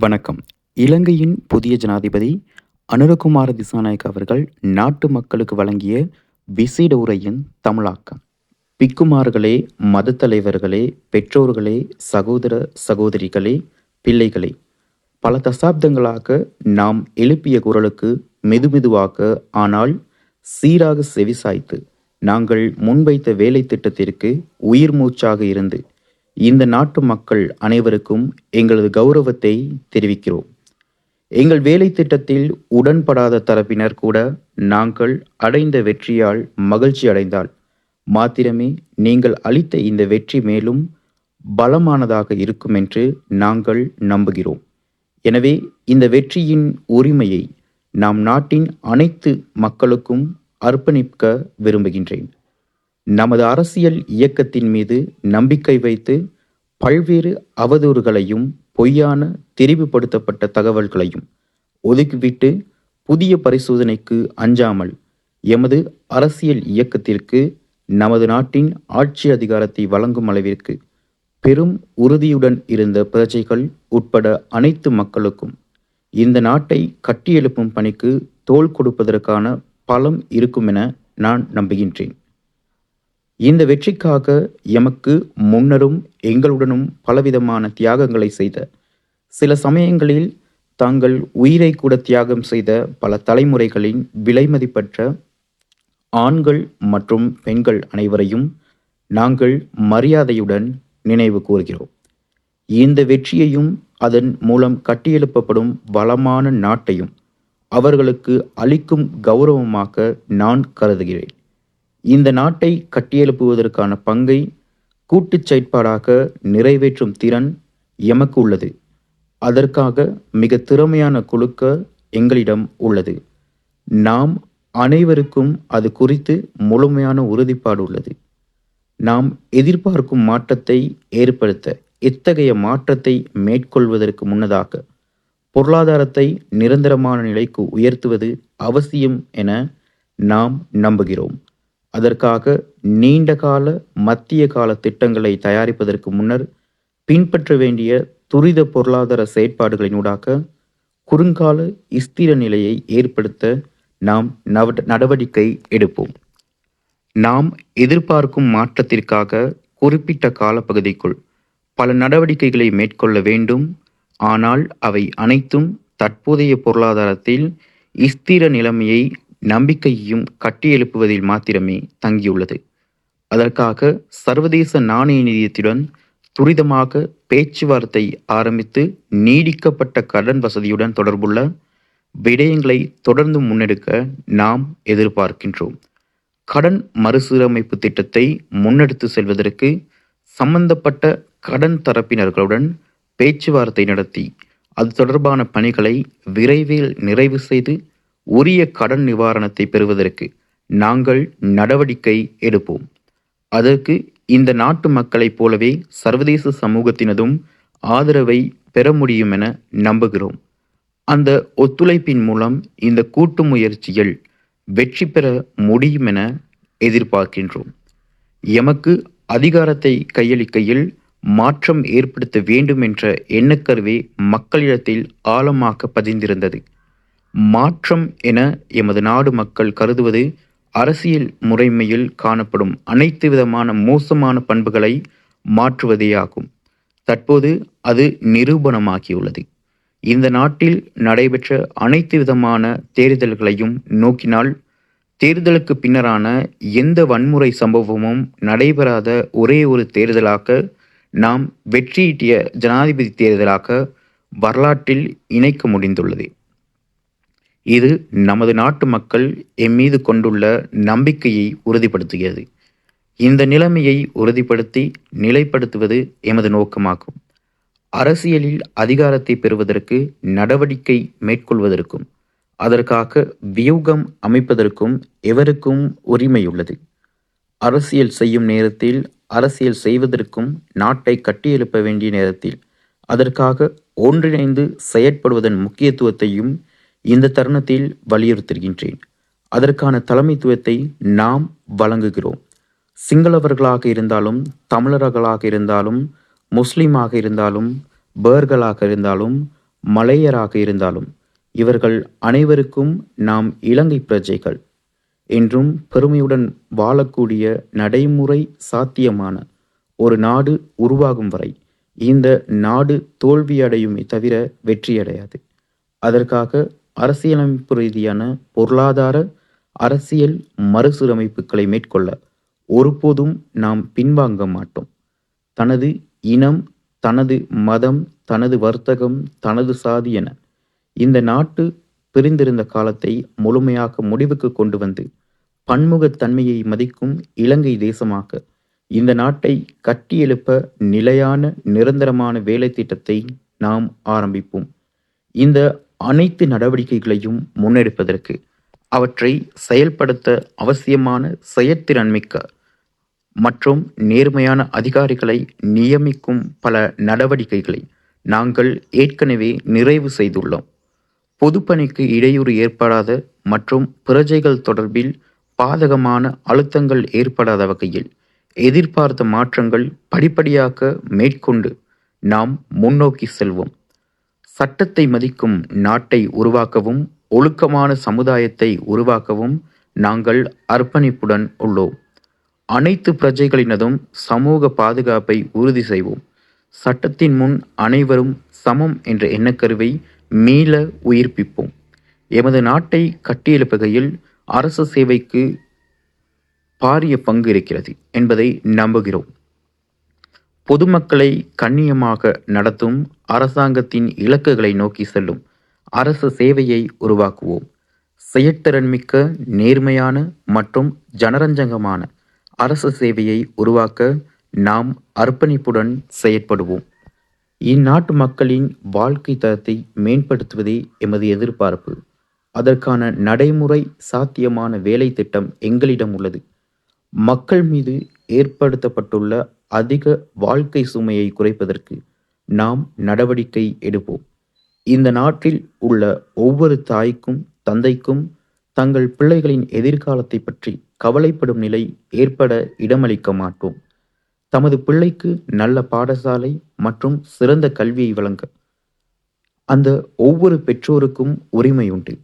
வணக்கம். இலங்கையின் புதிய ஜனாதிபதி அனுரகுமார திசாநாயக் அவர்கள் நாட்டு மக்களுக்கு வழங்கிய விசேட உரையின் தமிழாக்கம். பிக்குமார்களே மதத்தலைவர்களே பெற்றோர்களே சகோதர சகோதரிகளே பிள்ளைகளே பல தசாப்தங்களாக நாம் எழுப்பிய குரலுக்கு மெதுமெதுவாக ஆனால் சீராக செவிசாய்த்து நாங்கள் முன்வைத்த வேலை திட்டத்திற்கு உயிர் மூச்சாக இருந்து இந்த நாட்டு மக்கள் அனைவருக்கும் எங்களது கௌரவத்தை தெரிவிக்கிறோம். எங்கள் வேலை திட்டத்தில் உடன்படாத தரப்பினர் கூட நாங்கள் அடைந்த வெற்றியால் மகிழ்ச்சி அடைந்தால் மாத்திரமே நீங்கள் அளித்த இந்த வெற்றி மேலும் பலமானதாக இருக்கும் என்று நாங்கள் நம்புகிறோம். எனவே இந்த வெற்றியின் உரிமையை நாம் நாட்டின் அனைத்து மக்களுக்கும் அர்ப்பணிக்க விரும்புகின்றேன். நமது அரசியல் இயக்கத்தின் மீது நம்பிக்கை வைத்து பல்வேறு அவதூறுகளையும் பொய்யான தெரிவுபடுத்தப்பட்ட தகவல்களையும் ஒதுக்கிவிட்டு புதிய பரிசோதனைக்கு அஞ்சாமல் எமது அரசியல் இயக்கத்திற்கு நமது நாட்டின் ஆட்சி அதிகாரத்தை வழங்கும் அளவிற்கு பெரும் உறுதியுடன் இருந்த பிரஜைகள் உட்பட அனைத்து மக்களுக்கும் இந்த நாட்டை கட்டியெழுப்பும் பணிக்கு தோள் கொடுப்பதற்கான பலம் இருக்கும் என நான் நம்புகின்றேன். இந்த வெற்றிக்காக எமக்கு முன்னரும் எங்களுடனும் பலவிதமான தியாகங்களை செய்த சில சமயங்களில் தாங்கள் உயிரை கூட தியாகம் செய்த பல தலைமுறைகளின் விலைமதிப்பற்ற ஆண்கள் மற்றும் பெண்கள் அனைவரையும் நாங்கள் மரியாதையுடன் நினைவு கூறுகிறோம். இந்த வெற்றியையும் அதன் மூலம் கட்டியெழுப்பப்படும் வளமான நாட்டையும் அவர்களுக்கு அளிக்கும் கௌரவமாக நான் கருதுகிறேன். இந்த நாட்டை கட்டியெழுப்புவதற்கான பங்கை கூட்டுச் செயற்பாடாக நிறைவேற்றும் திறன் எமக்கு உள்ளது. அதற்காக மிக திறமையான குழுக்க எங்களிடம் உள்ளது. நாம் அனைவருக்கும் அது குறித்து முழுமையான உறுதிப்பாடு உள்ளது. நாம் எதிர்பார்க்கும் மாற்றத்தை ஏற்படுத்த இத்தகைய மாற்றத்தை மேற்கொள்வதற்கு முன்னதாக பொருளாதாரத்தை நிரந்தரமான நிலைக்கு உயர்த்துவது அவசியம் என நாம் நம்புகிறோம். அதற்காக நீண்ட கால மத்திய கால திட்டங்களை தயாரிப்பதற்கு முன்னர் பின்பற்ற வேண்டிய துரித பொருளாதார செயற்பாடுகளினூடாக குறுங்கால ஸ்திர நிலையை ஏற்படுத்த நாம் நவ நடவடிக்கை எடுப்போம். நாம் எதிர்பார்க்கும் மாற்றத்திற்காக குறிப்பிட்ட காலப்பகுதிக்குள் பல நடவடிக்கைகளை மேற்கொள்ள வேண்டும். ஆனால் அவை அனைத்தும் தற்போதைய பொருளாதாரத்தில் ஸ்திர நிலைமையை நம்பிக்கையையும் கட்டியெழுப்புவதில் மாத்திரமே தங்கியுள்ளது. அதற்காக சர்வதேச நாணய நிதியத்துடன் துரிதமாக பேச்சுவார்த்தை ஆரம்பித்து நீடிக்கப்பட்ட கடன் வசதியுடன் தொடர்புள்ள விடயங்களை தொடர்ந்து முன்னெடுக்க நாம் எதிர்பார்க்கின்றோம். கடன் மறுசீரமைப்பு திட்டத்தை முன்னெடுத்து செல்வதற்கு சம்பந்தப்பட்ட கடன் தரப்பினர்களுடன் பேச்சுவார்த்தை நடத்தி அது தொடர்பான பணிகளை விரைவில் நிறைவு செய்து உரிய கடன் நிவாரணத்தை பெறுவதற்கு நாங்கள் நடவடிக்கை எடுப்போம். அதற்கு இந்த நாட்டு மக்களைப் போலவே சர்வதேச சமூகத்தினதும் ஆதரவை பெற முடியும் என நம்புகிறோம். அந்த ஒத்துழைப்பின் மூலம் இந்த கூட்டு முயற்சியில் வெற்றி பெற முடியும் என எதிர்பார்க்கின்றோம். எமக்கு அதிகாரத்தை கையளிக்கையில் மாற்றம் ஏற்படுத்த வேண்டும் என்ற எண்ணக்கருவே மக்களிடத்தில் ஆழமாக பதிந்திருந்தது. மாற்றம் என எமது நாடு மக்கள் கருதுவது அரசியல் முறைமையில் காணப்படும் அனைத்து விதமான மோசமான பண்புகளை மாற்றுவதேயாகும். தற்போது அது நிரூபணமாகியுள்ளது. இந்த நாட்டில் நடைபெற்ற அனைத்து விதமான தேர்தல்களையும் நோக்கினால் தேர்தலுக்கு பின்னரான எந்த வன்முறை சம்பவமும் நடைபெறாத ஒரே ஒரு தேர்தலாக நாம் வெற்றியீட்டிய ஜனாதிபதி தேர்தலாக வரலாற்றில் இணைக்க முடிந்துள்ளது. இது நமது நாட்டு மக்கள் எம்மீது கொண்டுள்ள நம்பிக்கையை உறுதிப்படுத்துகிறது. இந்த நிலைமையை உறுதிப்படுத்தி நிலைப்படுத்துவது எமது நோக்கமாகும். அரசியலில் அதிகாரத்தை பெறுவதற்கு நடவடிக்கை மேற்கொள்வதற்கும் அதற்காக வியூகம் அமைப்பதற்கும் எவருக்கும் உரிமையுள்ளது. அரசியல் செய்யும் நேரத்தில் அரசியல் செய்வதற்கும் நாட்டை கட்டியெழுப்ப வேண்டிய நேரத்தில் அதற்காக ஒன்றிணைந்து செயற்படுவதன் முக்கியத்துவத்தையும் இந்த தருணத்தில் வலியுறுத்துகின்றேன். அதற்கான தலைமைத்துவத்தை நாம் வழங்குகிறோம். சிங்களவர்களாக இருந்தாலும் தமிழர்களாக இருந்தாலும் முஸ்லீமாக இருந்தாலும் பேர்களாக இருந்தாலும் மலையராக இருந்தாலும் இவர்கள் அனைவருக்கும் நாம் இலங்கை பிரஜைகள் என்றும் பெருமையுடன் வாழக்கூடிய நடைமுறை சாத்தியமான ஒரு நாடு உருவாகும் வரை இந்த நாடு தோல்வியடையுமே தவிர வெற்றியடையாது. அதற்காக அரசியலமைப்பு ரீதியான பொருளாதார அரசியல் மறுசீரமைப்புகளை மேற்கொள்ள ஒருபோதும் நாம் பின்வாங்க மாட்டோம். தனது இனம் தனது மதம் தனது வர்த்தகம் தனது சாதி என இந்த நாட்டு பிரிந்திருந்த காலத்தை முழுமையாக முடிவுக்கு கொண்டு வந்து பன்முகத்தன்மையை மதிக்கும் இலங்கை தேசமாக இந்த நாட்டை கட்டியெழுப்ப நிலையான நிரந்தரமான வேலை திட்டத்தை நாம் ஆரம்பிப்போம். இந்த அனைத்து நடவடிக்கைகளையும் முன்னெடுப்பதற்கு அவற்றை செயல்படுத்த அவசியமான செயற்திறன்மிக்க மற்றும் நேர்மையான அதிகாரிகளை நியமிக்கும் பல நடவடிக்கைகளை நாங்கள் ஏற்கனவே நிறைவு செய்துள்ளோம். பொதுப்பணிக்கு இடையூறு ஏற்படாத மற்றும் பிரஜைகள் தொடர்பில் பாதகமான அழுத்தங்கள் ஏற்படாத வகையில் எதிர்பார்த்த மாற்றங்கள் படிப்படியாக மேற்கொண்டு நாம் முன்னோக்கி செல்வோம். சட்டத்தை மதிக்கும் நாட்டை உருவாக்கவும் ஒழுக்கமான சமுதாயத்தை உருவாக்கவும் நாங்கள் அர்ப்பணிப்புடன் உள்ளோம். அனைத்து பிரஜைகளினதும் சமூக பாதுகாப்பை உறுதி செய்வோம். சட்டத்தின் முன் அனைவரும் சமம் என்ற எண்ணக்கருவை மீள உயிர்ப்பிப்போம். எமது நாட்டை கட்டியெழுப்புகையில் அரசு சேவைக்கு பாரிய பங்கு இருக்கிறது என்பதை நம்புகிறோம். பொதுமக்களை கண்ணியமாக நடத்தும் அரசாங்கத்தின் இலக்குகளை நோக்கி செல்லும் அரசு சேவையை உருவாக்குவோம். செயற்திறன்மிக்க நேர்மையான மற்றும் ஜனரஞ்சகமான அரசு சேவையை உருவாக்க நாம் அர்ப்பணிப்புடன் செயற்படுவோம். இந்நாட்டு மக்களின் வாழ்க்கை தரத்தை மேம்படுத்துவதே எமது எதிர்பார்ப்பு. அதற்கான நடைமுறை சாத்தியமான வேலை திட்டம் எங்களிடம் உள்ளது. மக்கள் மீது ஏற்படுத்தப்பட்டுள்ள அதிக வாழ்க்கை சுமையை குறைப்பதற்கு நாம் நடவடிக்கை எடுப்போம். இந்த நாட்டில் உள்ள ஒவ்வொரு தாய்க்கும் தந்தைக்கும் தங்கள் பிள்ளைகளின் எதிர்காலத்தை பற்றி கவலைப்படும் நிலை ஏற்பட இடமளிக்க மாட்டோம். தமது பிள்ளைக்கு நல்ல பாடசாலை மற்றும் சிறந்த கல்வியை வழங்க அந்த ஒவ்வொரு பெற்றோருக்கும் உரிமை உண்டு.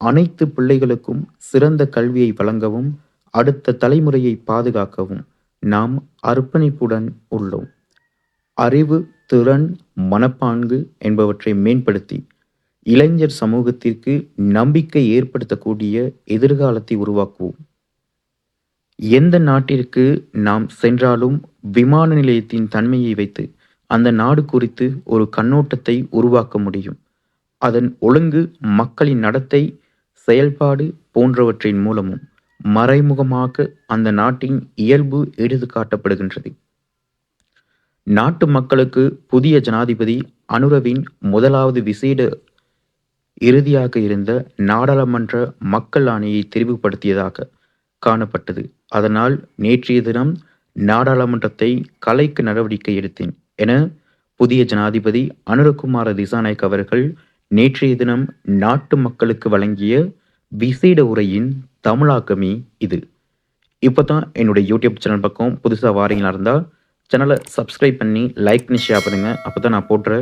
அனைத்து பிள்ளைகளுக்கும் சிறந்த கல்வியை வழங்கவும் அடுத்த தலைமுறையை பாதுகாக்கவும் நாம் அர்ப்பணிப்புடன் உள்ளோம். அறிவு திறன் மனப்பான்கு என்பவற்றை மேம்படுத்தி இளைஞர் சமூகத்திற்கு நம்பிக்கை ஏற்படுத்தக்கூடிய எதிர்காலத்தை உருவாக்குவோம். எந்த நாட்டிற்கு நாம் சென்றாலும் விமான நிலையத்தின் தன்மையை வைத்து அந்த நாடு குறித்து ஒரு கண்ணோட்டத்தை உருவாக்க முடியும். அதன் ஒழுங்கு மக்களின் நடத்தை செயல்பாடு போன்றவற்றின் மூலமும். மறைமுகமாக அந்த நாட்டின் இயல்பு எடுத்து காட்டப்படுகின்றது. நாட்டு மக்களுக்கு புதிய ஜனாதிபதி அனுரவின் முதலாவது விசேட இறுதியாக இருந்த நாடாளுமன்ற மக்கள் ஆணையை தெரிவுபடுத்தியதாக காணப்பட்டது. அதனால் நேற்றைய தினம் நாடாளுமன்றத்தை கலைக்கு நடவடிக்கை எடுத்தேன் என புதிய ஜனாதிபதி அனுரகுமார திசாநாயக் அவர்கள் நேற்றைய தினம் நாட்டு மக்களுக்கு வழங்கிய விசேட உரையின் தமிழாக்கமே இது. இப்போ தான் என்னுடைய யூடியூப் சேனல் பக்கம் புதுசாக வாரீங்களா இருந்தால் சேனலை சப்ஸ்கிரைப் பண்ணி லைக் ஷேர் பண்ணுங்கள் அப்போ தான் நான் போடுற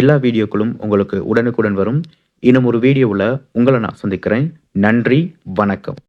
எல்லா வீடியோக்களும் உங்களுக்கு உடனுக்குடன் வரும். இன்னும் ஒரு வீடியோவில் உங்களை நான் சந்திக்கிறேன். நன்றி வணக்கம்.